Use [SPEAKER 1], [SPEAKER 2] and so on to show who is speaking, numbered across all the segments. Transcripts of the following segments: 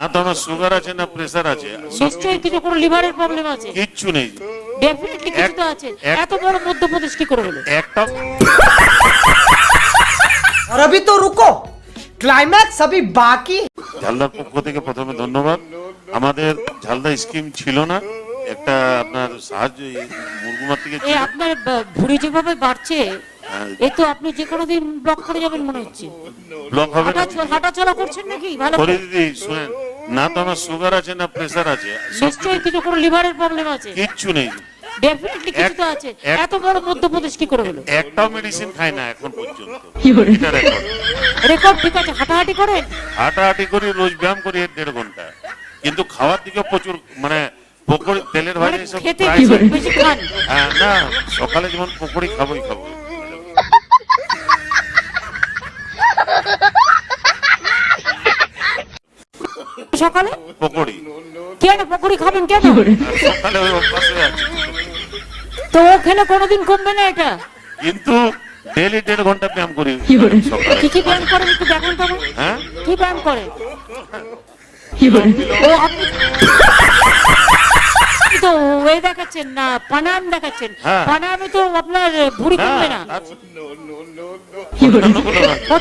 [SPEAKER 1] না তো আমার সুগার আছে না প্রেসার আছে সব
[SPEAKER 2] নিশ্চয়ই কিছু কোনো লিভারের প্রবলেম আছে
[SPEAKER 1] কিচ্ছু নেই
[SPEAKER 2] ডেফিনেটলি কিছু তো
[SPEAKER 1] এক-
[SPEAKER 2] আছে
[SPEAKER 1] এক-
[SPEAKER 2] এত বড় মধ্যপ্রদেশ কি করে হলো
[SPEAKER 1] একটা
[SPEAKER 3] और अभी तो रुको क्लाइमैक्स अभी बाकी है।
[SPEAKER 1] ঝালদার পক্ষ থেকে প্রথমে ধন্যবাদ আমাদের ঝালদা স্কিম ছিল না একটা আপনার সাহায্য এই মুরগুমার থেকে
[SPEAKER 2] এ
[SPEAKER 1] ছিল
[SPEAKER 2] আপনার ব- ভুঁড়ি যেভাবে বাড়ছে
[SPEAKER 1] হ্যাঁ।
[SPEAKER 2] এ তো আপনি যে কোনো দিন ব্লক করে যাবেন মনে হচ্ছে
[SPEAKER 1] ব্লক হবে না
[SPEAKER 2] হাঁটা হাঁটা চলা করছেন নাকি ভালো
[SPEAKER 1] করে
[SPEAKER 2] করে?
[SPEAKER 1] দিদি শুনেন না তো আমার সুগার আছে না প্রেসার আছে
[SPEAKER 2] নিশ্চয়ই কিছু কোনো লিভারের প্রবলেম আছে?
[SPEAKER 1] কিচ্ছু নেই।
[SPEAKER 2] ডেফিনেটলি কিছু তো আছে। এত বড় মধ্যপ্রদেশ কি করে হলো?
[SPEAKER 1] একটাও মেডিসিন খাই না এখন পর্যন্ত। রেকর্ড
[SPEAKER 2] রেকর্ড ঠিক আছে হাঁটাহাঁটি করেন?
[SPEAKER 1] হাঁটাহাঁটি করি রোজ ব্যায়াম করি এর দেড় ঘণ্টা। কিন্তু খাওয়ার দিকে প্রচুর মানে পকোড়ি তেলের ভাজা
[SPEAKER 2] মানে
[SPEAKER 1] এসব
[SPEAKER 2] খেতে বেশি খান?
[SPEAKER 1] হ্যাঁ, না সকালে যেমন পকোড়ি খাবোই খাব।
[SPEAKER 2] সকালে?
[SPEAKER 1] পকোড়ি।
[SPEAKER 2] কেন পকোড়ি খাবেন কেন?
[SPEAKER 1] সকালে ওই অভ্যাস আছে।
[SPEAKER 2] তো ও খেলে কোনোদিন কমবে না এটা?
[SPEAKER 1] কিন্তু ডেলি দেড় ঘণ্টা ব্যায়াম করি
[SPEAKER 2] কি কি ব্যায়াম করেন একটু দেখান তো
[SPEAKER 1] হ্যাঁ?
[SPEAKER 2] কি ব্যায়াম করেন ও আপনি আপনি তো ওয়ে দেখাচ্ছেন না দেখাচ্ছেন।
[SPEAKER 1] হ্যাঁ।
[SPEAKER 2] তো আপনার ভুঁড়ি কমবে না।
[SPEAKER 1] আচ্ছা।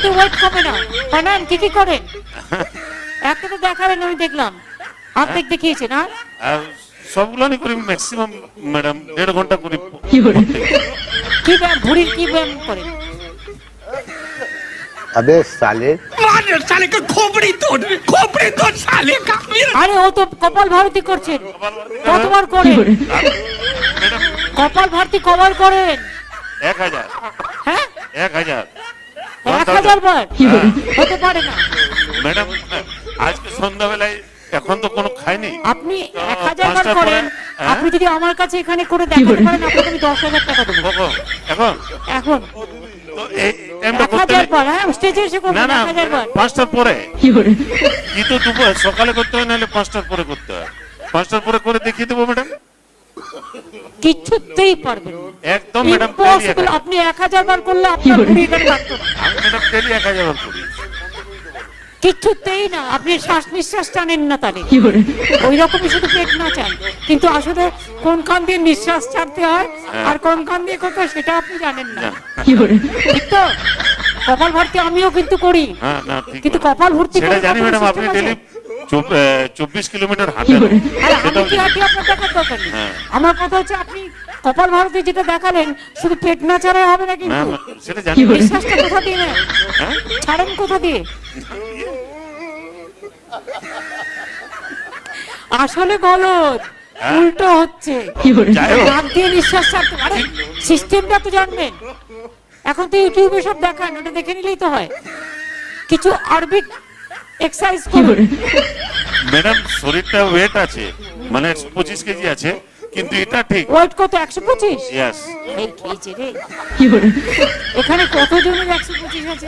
[SPEAKER 2] ওয়েট কমে না। প্রাণায়াম কি কি করেন? একটা তো দেখালেন আমি দেখলাম অর্ধেক দেখিয়েছেন আর
[SPEAKER 1] আর সবগুলো করি ম্যাক্সিমাম ম্যাডাম দেড় ঘন্টা করি
[SPEAKER 2] কি ব্যায়াম ভুঁড়ির কি ব্যায়াম করেন
[SPEAKER 4] अबे साले
[SPEAKER 2] আরে ও তো কপাল ভারতী করছেন কতবার করেন
[SPEAKER 1] ম্যাডাম
[SPEAKER 2] কপাল ভারতী কবার করেন
[SPEAKER 1] এক হাজার
[SPEAKER 2] হ্যাঁ
[SPEAKER 1] এক হাজার
[SPEAKER 2] এক হাজার বার হতে পারে না
[SPEAKER 1] ম্যাডাম আজকে সন্ধ্যাবেলায় এখন তো কোনো খাইনি
[SPEAKER 2] আপনি এক হাজার বার করেন
[SPEAKER 1] হ্যাঁ?
[SPEAKER 2] আপনি যদি আমার কাছে এখানে করে দেখাতে পারেন আপনাকে আমি দশ হাজার টাকা দেবো।
[SPEAKER 1] এখন?
[SPEAKER 2] এখন?
[SPEAKER 1] তো এই টাইমটা করতে।
[SPEAKER 2] বার হ্যাঁ স্টেজে এসে
[SPEAKER 1] না
[SPEAKER 2] এক হাজার বার।
[SPEAKER 1] পাঁচটার পরে। কি তো দুপুর সকালে করতে হয় নাহলে পাঁচটার পরে করতে হয়। পাঁচটার পরে করে দেখিয়ে দেবো ম্যাডাম
[SPEAKER 2] কিচ্ছুতেই পারবেন না।
[SPEAKER 1] একদম ম্যাডাম
[SPEAKER 2] আপনি এক হাজার বার করলে আপনার ভুঁড়ি এখানে থাকতো না।
[SPEAKER 1] আমি ম্যাডাম ডেলি এক হাজার বার করি
[SPEAKER 2] কিচ্ছুতেই না আপনি শ্বাস নিঃশ্বাস টানেন না তাহলে। ওই রকমই শুধু পেট না চান। কিন্তু আসলে কোন কান দিয়ে নিঃশ্বাস ছাড়তে হয়
[SPEAKER 1] হ্যাঁ।
[SPEAKER 2] আর কোন কান দিয়ে করতে হয় সেটা আপনি জানেন না। ঠিক তো কপাল ভর্তি আমিও কিন্তু করি।
[SPEAKER 1] হ্যাঁ
[SPEAKER 2] কিন্তু কপাল ভর্তি
[SPEAKER 1] সেটা
[SPEAKER 2] করে
[SPEAKER 1] জানি ম্যাডাম আপনি ডেলি চব্বিশ কিলোমিটার হাঁটেন। হ্যাঁ।
[SPEAKER 2] আমার কথা হচ্ছে আপনি কপাল ভারতী যেটা দেখালেন শুধু পেট না ছাড়া হবে না কিন্তু।
[SPEAKER 1] সেটা জানি।
[SPEAKER 2] নিঃশ্বাসটা কোথা দিয়ে? ছাড়েন কোথা দিয়ে? আসলে গলত
[SPEAKER 1] হ্যাঁ?
[SPEAKER 2] উল্টো হচ্ছে। নাক দিয়ে নিঃশ্বাস ছাড়তে আরে সিস্টেমটা তো জানবেন। এখন তো ইউটিউবে সব দেখান ওটা দেখে নিলেই তো হয়। কিছু আরবিক এক্সারসাইজ করুন।
[SPEAKER 1] ম্যাডাম শরীরটা ওয়েট আছে মানে পঁচিশ কেজি আছে। কিন্তু এটা ঠিক।
[SPEAKER 2] ওয়েট কত? একশো পঁচিশ?
[SPEAKER 1] ইয়াস
[SPEAKER 2] এই খেয়েছে রে। এখানে কতজনের একশো পঁচিশ আছে?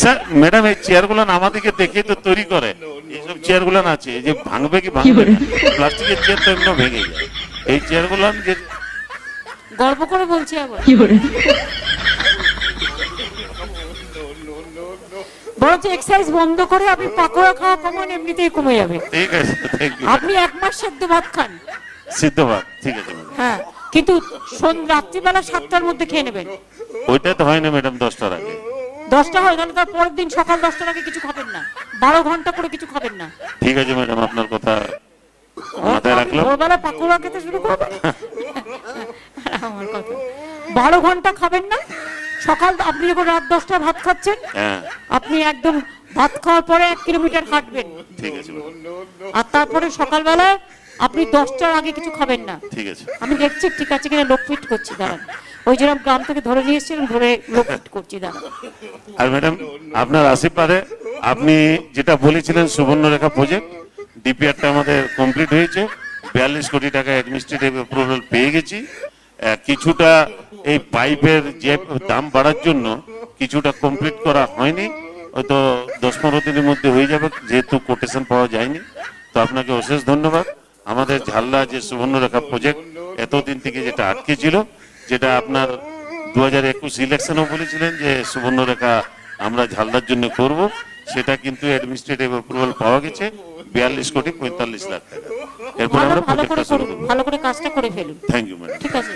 [SPEAKER 1] স্যার ম্যাডাম এই চেয়ারগুলো আমাদেরকে দেখে তো তৈরি করে। এইসব চেয়ারগুলো আছে এই যে ভাঙবে কি ভাঙবে প্লাস্টিকের চেয়ার তো এমনি ভেঙে যায়। এই চেয়ারগুলো যে
[SPEAKER 2] গর্ব করে বলছি আবার। বরঞ্চ এক্সারসাইজ বন্ধ করে আপনি পাকোড়া খাওয়া কমান এমনিতেই কমে যাবে।
[SPEAKER 1] ঠিক আছে থ্যাংক ইউ
[SPEAKER 2] আপনি এক মাস সেদ্ধ ভাত খান।
[SPEAKER 1] সিদ্ধ ভাত ঠিক আছে।
[SPEAKER 2] হ্যাঁ কিন্তু রাত্রিবেলা সাতটার মধ্যে খেয়ে নেবেন।
[SPEAKER 1] ওইটা তো হয় না ম্যাডাম দশটার আগে।
[SPEAKER 2] দশটা হয় তাহলে তার পরের দিন সকাল দশটার আগে কিছু খাবেন না। বারো ঘণ্টা করে কিছু খাবেন না।
[SPEAKER 1] ঠিক আছে ম্যাডাম আপনার কথা মাথায় রাখলাম।
[SPEAKER 2] ভোরবেলা পাকোড়া খেতে শুরু করবেন আমার কথা। বারো ঘণ্টা খাবেন না? সকাল আপনি যখন রাত দশটা ভাত খাচ্ছেন
[SPEAKER 1] হ্যাঁ।
[SPEAKER 2] আপনি একদম ভাত খাওয়ার পরে এক কিলোমিটার হাঁটবেন।
[SPEAKER 1] ঠিক আছে
[SPEAKER 2] আর তারপরে সকালবেলা আপনি দশটার আগে কিছু খাবেন না।
[SPEAKER 1] ঠিক আছে।
[SPEAKER 2] আমি দেখছি ঠিক আছে কিনা লোক ফিট করছি দাঁড়ান। ওই যেরকম গ্রাম থেকে ধরে নিয়ে এসেছিলাম ধরে লোক ফিট করছি দাঁড়ান।
[SPEAKER 1] আর ম্যাডাম আপনার আশীর্বাদে আপনি যেটা বলেছিলেন সুবর্ণরেখা প্রজেক্ট ডিপিআরটা আমাদের কমপ্লিট হয়েছে। বিয়াল্লিশ কোটি টাকা অ্যাডমিনিস্ট্রেটিভ অ্যাপ্রুভাল পেয়ে গেছি। কিছুটা এই পাইপের যে দাম বাড়ার জন্য কিছুটা কমপ্লিট করা হয়নি। হয়তো দশ পনেরো দিনের মধ্যে হয়ে যাবে যেহেতু কোটেশন পাওয়া যায়নি। তো আপনাকে অশেষ ধন্যবাদ। আমাদের ঝাল্লা যে সুবর্ণরেখা প্রজেক্ট এতদিন থেকে যেটা আটকে ছিল যেটা আপনার দু হাজার একুশ ইলেকশনেও বলেছিলেন যে সুবর্ণরেখা আমরা ঝালদার জন্য করব সেটা কিন্তু অ্যাডমিনিস্ট্রেটিভ অ্যাপ্রুভাল পাওয়া গেছে বিয়াল্লিশ কোটি পঁয়তাল্লিশ লাখ টাকা। এরপর আমরা
[SPEAKER 2] ভালো করে
[SPEAKER 1] প্রজেক্টটা শুরু করব।
[SPEAKER 2] ভালো করে কাজটা করে ফেলুন।
[SPEAKER 1] থ্যাংক ইউ ম্যাডাম
[SPEAKER 2] ঠিক আছে।